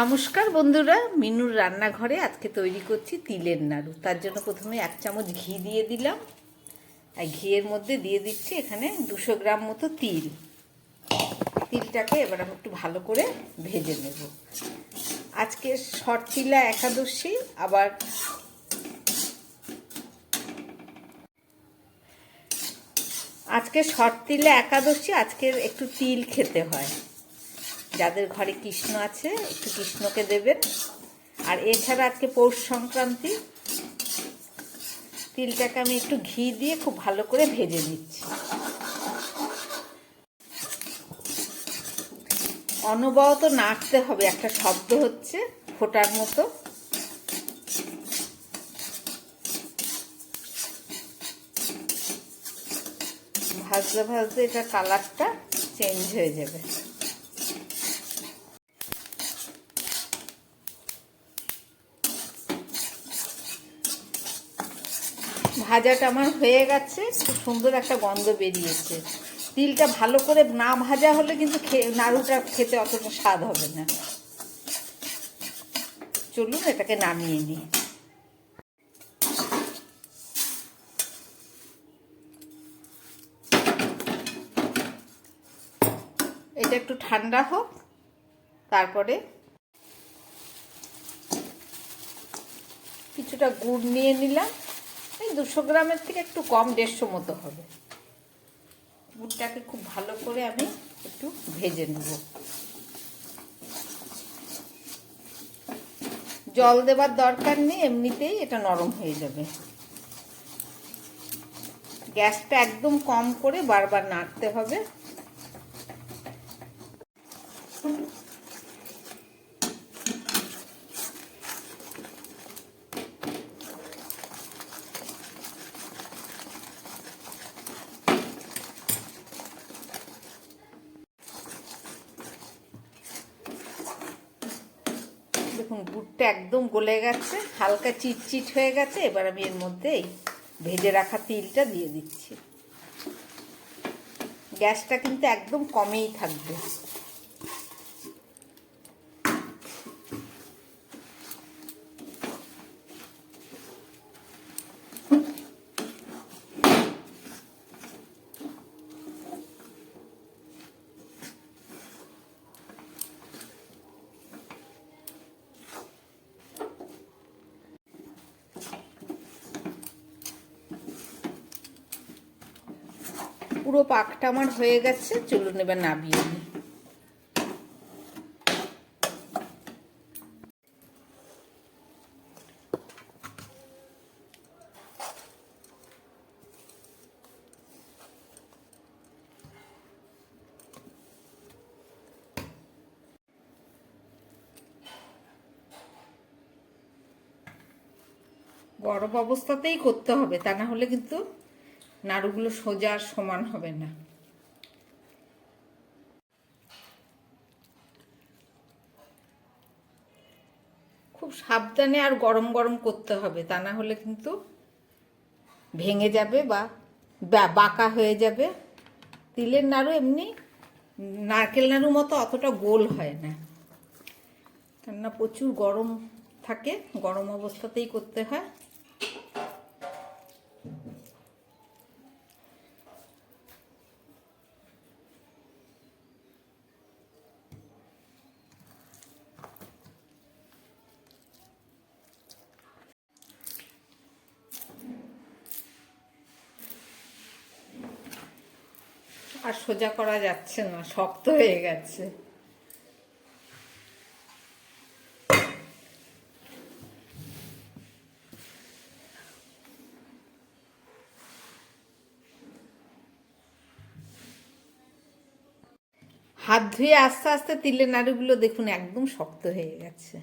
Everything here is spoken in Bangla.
নমস্কার বন্ধুরা, মিনুর রান্নাঘরে আজকে তৈরি করছি তিলের নাড়ু। তার জন্য প্রথমে এক চামচ ঘি দিয়ে দিলাম। আর ঘিয়ের মধ্যে দিয়ে দিচ্ছি এখানে দুশো গ্রাম মতো তিল। তিলটাকে এবার আমি একটু ভালো করে ভেজে নেব। আজকে শর্তিলা একাদশী, আবার আজকে শর্তিলা একাদশী, আজকের একটু তিল খেতে হয়। যাদের ঘরে কৃষ্ণ আছে, একটু কৃষ্ণকে দেবেন। আর এছাড়া আজকে পৌষ সংক্রান্তি, তিলটাকে আমি একটু ঘি দিয়ে খুব ভালো করে ভেজে নিচ্ছি। অনবরত নাড়তে হবে, একটা শব্দ হচ্ছে ফোটার মতো। ভাজতে ভাজতে এটা কালারটা চেঞ্জ হয়ে যাবে। ভাজাটা আমার হয়ে গেছে, খুব সুন্দর একটা গন্ধ বেরিয়েছে। তিলটা ভালো করে না ভাজা হলে কিন্তু নাড়ুটা খেতে অতটা স্বাদ হবে না। চলুন এটাকে নামিয়ে নিই। এটা একটু ঠান্ডা হোক, তারপরে কিছুটা গুড় নিয়ে নিলাম। এই দুশো গ্রামের থেকে একটু কম দেড়শো মতো হবে। গুড়টাকে খুব ভালো করে আমি একটু ভেজে নেব। জল দেবার দরকার নেই, এমনিতেই এটা নরম হয়ে যাবে। গ্যাসটা একদম কম করে বারবার নাড়তে হবে। গুড়টা একদম গলে গেছে, হালকা চিটচিট হয়ে গেছে, এবার আমি এর মধ্যে ভেজে রাখা তিলটা দিয়ে দিচ্ছি। গ্যাসটা কিন্তু একদম কমেই থাকবে। পুরো পাকটা আমার হয়ে গেছে, চলুন এবার নাবিয়ে নিই। গরম অবস্থাতেই করতে হবে, তা না হলে কিন্তু নাড়ুগুলো সোজা আর সমান হবে না। খুব সাবধানে আর গরম গরম করতে হবে, তা না হলে কিন্তু ভেঙে যাবে বা বাঁকা হয়ে যাবে। তিলের নাড়ু এমনি নারকেল নাড়ু মতো অতটা গোল হয় না। কেননা প্রচুর গরম থাকে, গরম অবস্থাতেই করতে হয়। আর সোজা করা যাচ্ছে না, শক্ত হয়ে গেছে। হাত ধুয়ে আস্তে আস্তে তিলের নাড়ুগুলো দেখুন একদম শক্ত হয়ে গেছে।